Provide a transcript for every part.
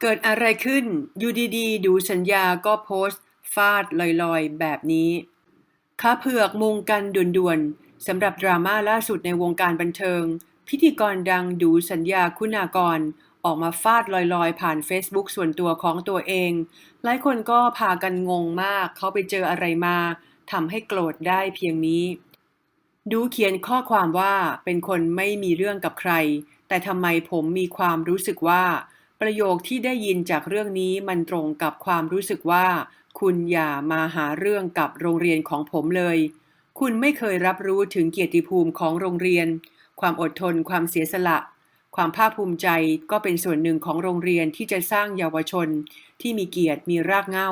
เกิดอะไรขึ้น อยู่ดีๆ ดูสัญญาก็โพสต์ ฟาดลอยๆ แบบนี้ขาเผือกมุงกันด่วนๆสำหรับดราม่าล่าสุดในวงการบันเทิง พิธีกรดังดูสัญญาคุณากร ออกมาฟาดลอยๆ ผ่าน Facebook ส่วนตัวของตัวเอง หลายคนก็พากันงงมาก เขาไปเจออะไรมาทำให้โกรธได้เพียงนี้ ดูเขียนข้อความว่าเป็นคนไม่มีเรื่องกับใคร แต่ทำไมผมมีความรู้สึกว่า ประโยคที่ได้ยินจากเรื่องนี้มันตรงกับความรู้สึกว่า คุณอย่ามาหาเรื่องกับโรงเรียนของผมเลย คุณไม่เคยรับรู้ถึงเกียรติภูมิของโรงเรียน ความอดทน ความเสียสละ ความภาคภูมิใจก็เป็นส่วนหนึ่งของโรงเรียนที่จะสร้างเยาวชน ที่มีเกียรติมีรากเหง้า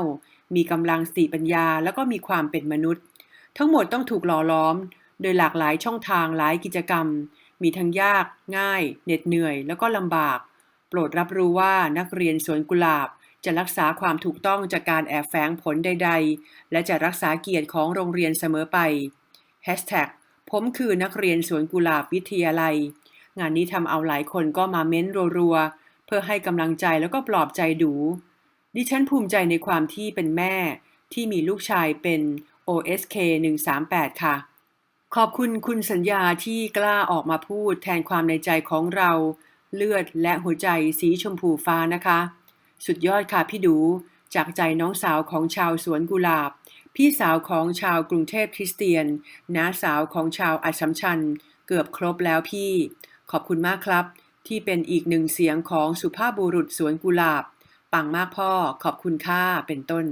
มีกำลังสติปัญญา แล้วก็มีความเป็นมนุษย์ ทั้งหมดต้องถูกหล่อล้อม โดยหลากหลายช่องทางหลายกิจกรรม มีทั้งยาก ง่ายเหน็ดเหนื่อย แล้วก็ลำบาก ปรดรับรู้ว่านักเรียนสวนกุหลาบจะรักษาความถูกต้องจากการแอบแฝงผลใด ๆ และจะรักษาเกียรติของโรงเรียนเสมอไป Hashtag ผมคือนักเรียนสวนกุหลาบวิทยาลัย งานนี้ทำเอาหลายคนก็มาเม้นรัวๆ เพื่อให้กำลังใจแล้วก็ปลอบใจดู ดิฉันภูมิใจในความที่เป็นแม่ที่มีลูกชายเป็น OSK 138 ค่ะ ขอบคุณคุณสัญญาที่กล้าออกมาพูดแทนความในใจของเรา เลือดและหัวใจสีชมพูฟ้านะคะ สุดยอดค่ะพี่ดูจากใจน้องสาวของชาวสวนกุหลาบ พี่สาวของชาวกรุงเทพคริสเตียนน้าสาวของชาวอัสสัมชัญ เกือบครบแล้วพี่ ขอบคุณมากครับ ที่เป็นอีกหนึ่งเสียงของสุภาพบุรุษสวนกุหลาบ ปังมากพ่อขอบคุณค่าเป็นต้น